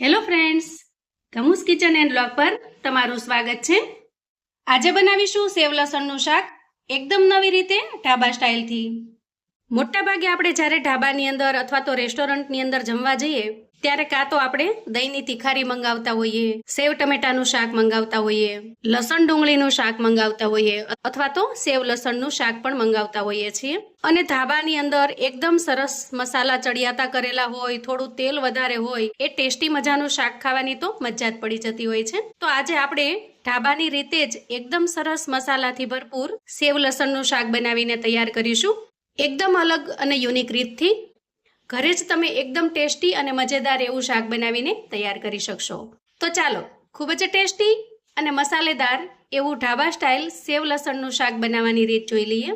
Hello friends Dhamus kitchen and blog પર તમારું સ્વાગત છે. આજે બનાવીશું સેવ લસણનું શાક એકદમ નવી રીતે ઢાબા સ્ટાઇલથી મોટાભાગે આપણે જ્યારે ઢાબાની અંદર અથવા તો રેસ્ટોરન્ટની અંદર જમવા જઈએ ત્યારે કાં તો આપણે દહીંની તિખારી મંગાવતા હોઈએ, સેવ ટમેટાનું શાક મંગાવતા હોઈએ, લસણ ડુંગળીનું શાક મંગાવતા હોઈએ, અથવા તો સેવ લસણનું શાક પણ મંગાવતા હોઈએ છીએ. અને ધાબાની અંદર એકદમ સરસ મસાલા ચડિયાતા કરેલા હોય, થોડું તેલ વધારે હોય, એ ટેસ્ટી મજાનું શાક ખાવાની તો મજા જ પડી જતી હોય છે. તો આજે આપણે ઢાબાની રીતે જ એકદમ સરસ મસાલાથી ભરપૂર સેવ લસણનું શાક બનાવીને તૈયાર કરીશું. એકદમ અલગ અને યુનિક રીતથી ઘરે જ તમે એકદમ ટેસ્ટી અને મજેદાર એવું શાક બનાવીને તૈયાર કરી શકશો. તો ચાલો, ખૂબ જ ટેસ્ટી અને મસાલેદાર એવું ઢાબા સ્ટાઇલ સેવ લસણનું શાક બનાવવાની રીત જોઈ લઈએ.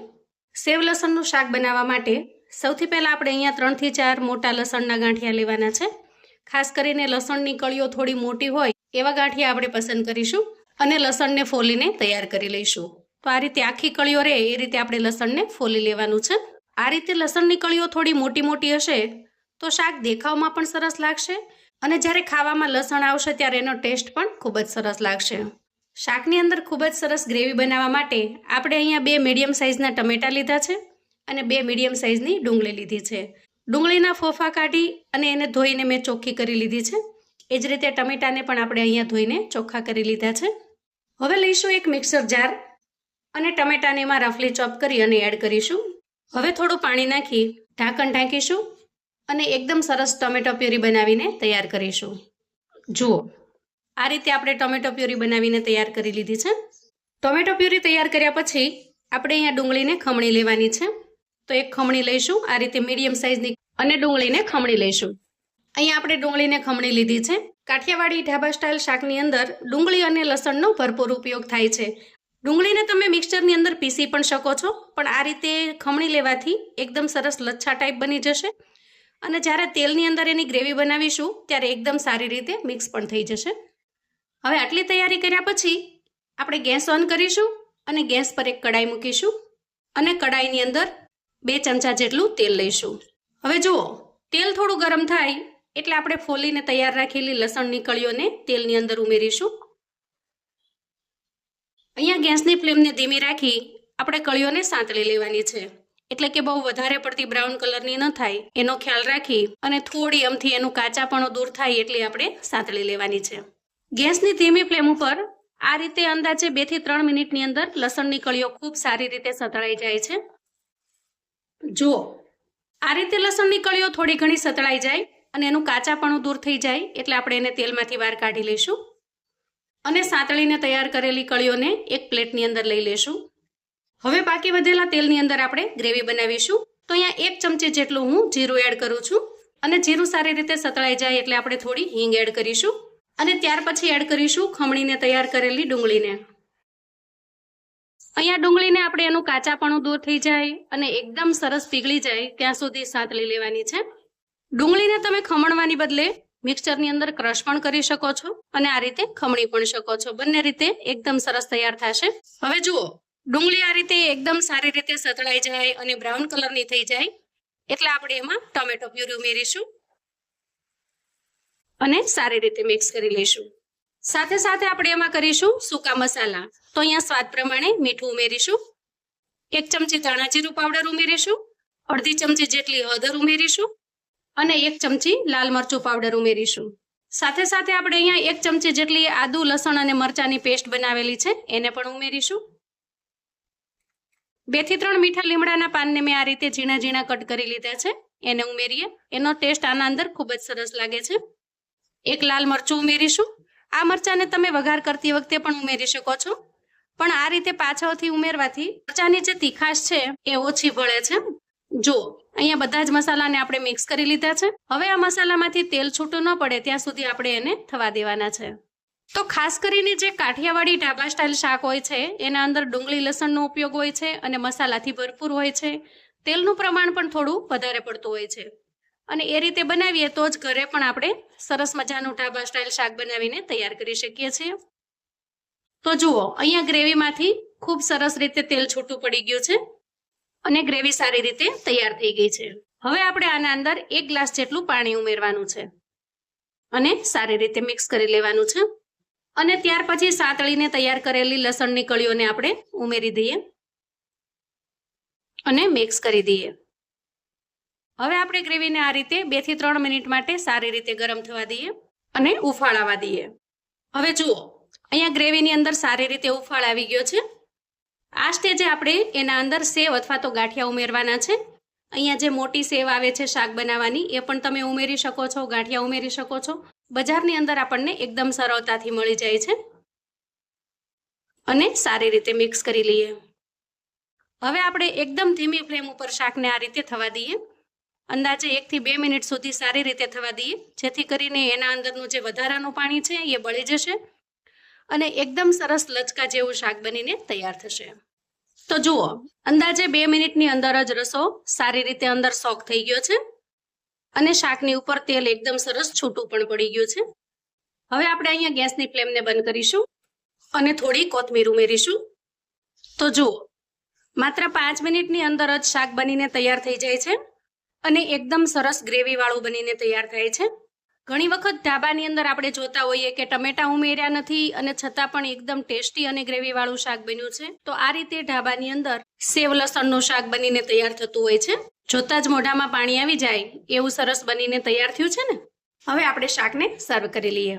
સેવ લસણનું શાક બનાવવા માટે સૌથી પહેલાં આપણે અહીંયા ત્રણથી ચાર મોટા લસણના ગાંઠિયા લેવાના છે. ખાસ કરીને લસણની કળીઓ થોડી મોટી હોય એવા ગાંઠિયા આપણે પસંદ કરીશું અને લસણને ફોલીને તૈયાર કરી લઈશું. તો આ રીતે આખી કળીઓ રહે એ રીતે આપણે લસણને ફોલી લેવાનું છે. આ રીતે લસણની કળીઓ થોડી મોટી મોટી હશે, તો શાક દેખાવમાં પણ સરસ લાગશે અને જ્યારે ખાવામાં લસણ આવશે ત્યારે એનો ટેસ્ટ પણ ખૂબ જ સરસ લાગશે. શાકની અંદર ખૂબ જ સરસ ગ્રેવી બનાવવા માટે આપણે અહીંયા બે મીડિયમ સાઇઝના ટમેટા લીધા છે અને બે મીડિયમ સાઇઝની ડુંગળી લીધી છે. ડુંગળીના ફોફા કાઢી અને એને ધોઈને મેં ચોખ્ખી કરી લીધી છે. એ જ રીતે ટમેટાને પણ આપણે અહીંયા ધોઈને ચોખ્ખા કરી લીધા છે. હવે લઈશું એક મિક્સર જાર અને ટમેટાને એમાં રફલી ચોપ કરી અને એડ કરીશું. હવે થોડું પાણી નાખી ઢાંકણ ઢાંકીશું અને એકદમ સરસ ટોમેટો પ્યુરી બનાવીને તૈયાર કરીશું. જુઓ, આ રીતે આપણે ટોમેટો પ્યુરી બનાવીને તૈયાર કરી લીધી છે. ટોમેટો પ્યુરી તૈયાર કર્યા પછી આપણે અહીંયા ડુંગળીને ખમણી લેવાની છે. તો એક ખમણી લઈશું, આ રીતે મીડિયમ સાઇઝની અને ડુંગળીને ખમણી લઈશું. અહીંયા આપણે ડુંગળીને ખમણી લીધી છે. કાઠિયાવાડી ઢાબા સ્ટાઇલ શાકની અંદર ડુંગળી અને લસણનો ભરપૂર ઉપયોગ થાય છે. ડુંગળીને તમે મિક્સચરની અંદર પીસી પણ શકો છો. પણ આ રીતે ખમણી લેવાથી એકદમ સરસ લચ્છા ટાઈપ બની જશે. અને જ્યારે તેલની અંદર એની ગ્રેવી બનાવીશું, ત્યારે એકદમ સારી રીતે મિક્સ પણ થઈ જશે. હવે આટલી તૈયારી કર્યા પછી, આપણે ગેસ ઓન કરીશું અને ગેસ પર એક કડાઈ મૂકીશું અને કડાઈની અંદર બે ચમચા જેટલું તેલ લઈશું. હવે જુઓ, તેલ થોડું ગરમ થાય એટલે આપણે ફોલીને તૈયાર રાખેલી લસણની કળીઓને તેલની અંદર ઉમેરીશું. અહીંયા ગેસની ફ્લેમને ધીમી રાખી આપણે કળીઓને સાંતળી લેવાની છે. એટલે કે બહુ વધારે પડતી બ્રાઉન કલરની ન થાય, એનો ખ્યાલ રાખી અને થોડી અમથી એનું કાચાપણો દૂર થાય એટલી આપણે સાંતળી લેવાની છે. ગેસની ધીમી ફ્લેમ ઉપર આ રીતે અંદાજે બેથી ત્રણ મિનિટની અંદર લસણની કળીઓ ખૂબ સારી રીતે સતળાઈ જાય છે. જો આ રીતે લસણની કળીઓ થોડી ઘણી સતળાઈ જાય અને એનું કાચાપણું દૂર થઈ જાય એટલે આપણે એને તેલમાંથી બહાર કાઢી લઈશું. અને સાંતળીને તૈયાર કરેલી કળીઓને એક પ્લેટની અંદર લઈ લેશું. હવે બાકી વધેલા તેલની અંદર આપણે ગ્રેવી બનાવીશું. તો અહીંયા એક ચમચી જેટલું હું જીરું એડ કરું છું અને જીરું સારી રીતે સતળાઈ જાય એટલે આપણે થોડી હિંગ એડ કરીશું. અને ત્યાર પછી એડ કરીશું ખમણીને તૈયાર કરેલી ડુંગળીને. અહીંયા ડુંગળીને આપણે એનું કાચાપણું દૂર થઈ જાય અને એકદમ સરસ પીગળી જાય ત્યાં સુધી સાંતળી લેવાની છે. ડુંગળીને તમે ખમણવાની બદલે મિક્સચરની અંદર ક્રશ પણ કરી શકો છો. અને આ રીતે ખમણી પણ શકો છો. બંને રીતે એકદમ સરસ તૈયાર થશે. હવે જુઓ, ડુંગળી આ રીતે એકદમ સારી રીતે સતળાઈ જાય અને બ્રાઉન કલરની થઈ જાય. એટલે આપણે એમાં ટોમેટો પ્યુરી ઉમેરીશું અને સારી રીતે મિક્સ કરી લઈશું. સાથે સાથે આપણે એમાં કરીશું સૂકા મસાલા. તો અહીંયા સ્વાદ પ્રમાણે મીઠું ઉમેરીશું. એક ચમચી ધાણા જીરું પાવડર ઉમેરીશું. અડધી ચમચી જેટલી હળદર ઉમેરીશું. અને એક ચમચી લાલ મરચું પાવડર ઉમેરીશું. સાથે સાથે આપણે અહીંયા એક ચમચી જેટલી આદુ, લસણ અને મરચાની પેસ્ટ બનાવેલી છે. એને પણ ઉમેરીશું. બેથી ત્રણ મીઠા લીમડાના પાનને મેં આ રીતે ઝીણા ઝીણા કટ કરી લીધા છે. એને ઉમેરીએ. એનો ટેસ્ટ આના અંદર ખૂબ જ સરસ લાગે છે. એક લાલ મરચું ઉમેરીશું. આ મરચાંને તમે વઘાર કરતી વખતે પણ ઉમેરી શકો છો. પણ આ રીતે પાછળથી ઉમેરવાથી મરચાની જે તીખાશ છે, એ ઓછી ભળે છે. જો, અહીંયા બધા જ મસાલાને આપણે મિક્સ કરી લીધા છે. હવે આ મસાલામાંથી તેલ છૂટું ન પડે, ત્યાં સુધી આપણે એને થવા દેવાના છે. તો ખાસ કરીને જે કાઠિયાવાડી ઢાબા સ્ટાઇલ શાક હોય છે, એના અંદર ડુંગળી લસણનો ઉપયોગ હોય છે અને મસાલાથી ભરપૂર હોય છે. તેલનું પ્રમાણ પણ થોડું વધારે પડતું હોય છે. અને એ રીતે બનાવીએ તો જ ઘરે પણ આપણે સરસ મજાનું ઢાબા સ્ટાઇલ શાક બનાવીને તૈયાર કરી શકીએ છીએ. તો જુઓ, અહીંયા ગ્રેવીમાંથી ખૂબ સરસ રીતે તેલ છૂટું પડી ગયું છે. અને ગ્રેવી સારી રીતે તૈયાર થઈ ગઈ છે. હવે આપણે આના અંદર એક ગ્લાસ જેટલું પાણી ઉમેરવાનું છે અને સારી રીતે મિક્સ કરી લેવાનું છે. અને ત્યાર પછી સાતળીને તૈયાર કરેલી લસણની કળીઓને આપણે ઉમેરી દઈએ અને મિક્સ કરી દઈએ. હવે આપણે ગ્રેવીને આ રીતે બેથી ત્રણ મિનિટ માટે સારી રીતે ગરમ થવા દઈએ અને ઉફાળાવા દઈએ. હવે જુઓ, અહીંયા ગ્રેવીની અંદર સારી રીતે ઉફાળ આવી ગયો છે. આ સ્ટેજે આપણે એના અંદર સેવ અથવા તો ગાંઠિયા ઉમેરવાના છે. અહીંયા જે મોટી સેવ આવે છે શાક બનાવવાની, એ પણ તમે ઉમેરી શકો છો, ગાંઠિયા ઉમેરી શકો છો. બજારની અંદર આપણને એકદમ સરળતાથી મળી જાય છે. અને સારી રીતે મિક્સ કરી લઈએ. હવે આપણે એકદમ ધીમી ફ્લેમ ઉપર શાકને આ રીતે થવા દઈએ. અંદાજે એકથી બે મિનિટ સુધી સારી રીતે થવા દઈએ. જેથી કરીને એના અંદરનું જે વધારાનું પાણી છે એ બળી જશે. અને એકદમ સરસ લચકા જેવું શાક બનીને તૈયાર થશે. તો જુઓ, અંદાજે બે મિનિટની અંદર જ રસો સારી રીતે અંદર સોક થઈ ગયો છે અને શાકની ઉપર તેલ એકદમ સરસ છૂટું પણ પડી ગયું છે. હવે આપણે અહીંયા ગેસની ફ્લેમને બંધ કરીશું અને થોડી કોથમીર ઉમેરીશું. તો જુઓ, માત્ર પાંચ મિનિટની અંદર જ શાક બનીને તૈયાર થઈ જાય છે અને એકદમ સરસ ગ્રેવી વાળું બનીને તૈયાર થાય છે. ઘણી વખત ઢાબાની અંદર આપણે જોતા હોઈએ કે ટમેટા ઉમેર્યા નથી અને છતાં પણ એકદમ ટેસ્ટી અને ગ્રેવી વાળું શાક બન્યું છે. તો આ રીતે ઢાબાની અંદર સેવ લસણનું શાક બનીને તૈયાર થતું હોય છે. જોતા જ મોઢામાં પાણી આવી જાય, એવું સરસ બનીને તૈયાર થયું છે ને? હવે આપણે શાકને સર્વ કરી લઈએ.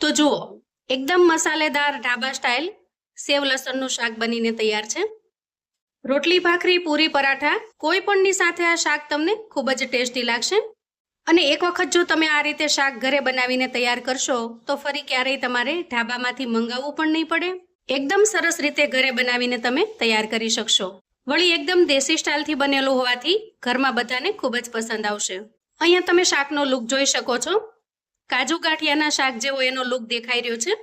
તો જુઓ, એકદમ મસાલેદાર ઢાબા સ્ટાઇલ સેવ લસણનું શાક બનીને તૈયાર છે. રોટલી, ભાખરી, પૂરી, પરાઠા કોઈ પણની સાથે આ શાક તમને ખૂબ જ ટેસ્ટી લાગશે. અને એક વખત જો તમે આ રીતે શાક ઘરે બનાવીને તૈયાર કરશો, તો ફરી ક્યારેય તમારે ઢાબામાંથી મંગાવવું પણ નહીં પડે. એકદમ સરસ રીતે ઘરે બનાવીને તમે તૈયાર કરી શકશો. વળી એકદમ દેશી સ્ટાઇલથી બનેલું હોવાથી ઘરમાં બધાને ખૂબ જ પસંદ આવશે. અહીંયા તમે શાકનો લુક જોઈ શકો છો. કાજુ ગાંઠિયાના શાક જેવો એનો લુક દેખાઈ રહ્યો છે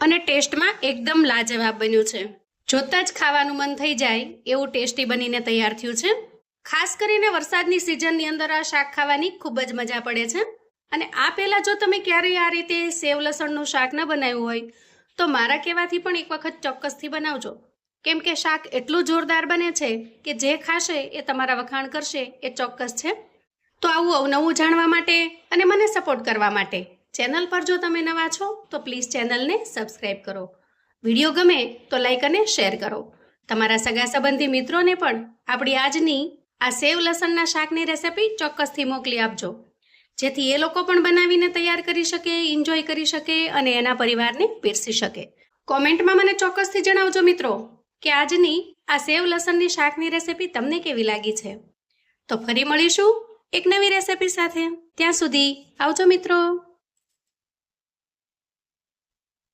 અને ટેસ્ટમાં એકદમ લાજવાબ બન્યું છે. જોતા જ ખાવાનું મન થઈ જાય એવું ટેસ્ટી બનીને તૈયાર થયું છે. ખાસ કરીને વરસાદની સિઝનની અંદર આ શાક ખાવાની ખૂબ જ મજા પડે છે. અને આ પહેલાં જો તમે ક્યારેય આ રીતે સેવ લસણનું શાક ન બનાવ્યું હોય, તો મારા કહેવાથી પણ એક વખત ચોક્કસથી બનાવજો. કેમ કે શાક એટલું જોરદાર બને છે કે જે ખાશે એ તમારા વખાણ કરશે એ ચોક્કસ છે. તો આવું અવનવું જાણવા માટે અને મને સપોર્ટ કરવા માટે ચેનલ પર જો તમે નવા છો, તો પ્લીઝ ચેનલને સબસ્ક્રાઈબ કરો. વીડિયો ગમે તો લાઈક અને શેર કરો. તમારા સગા સંબંધી મિત્રોને પણ આપણી આજની આ સેવ લસણના શાકની રેસિપી ચોક્કસથી મોકલી આપજો. જેથી એ લોકો પણ બનાવીને તૈયાર કરી શકે એન્જોય કરી શકે અને એના પરિવારને પીરસી શકે. કોમેન્ટમાં મને ચોક્કસથી જણાવજો મિત્રો, કે આજની આ સેવ લસણની શાકની રેસિપી તમને કેવી લાગી છે? તો ફરી મળીશું એક નવી રેસિપી સાથે. ત્યાં સુધી આવજો મિત્રો.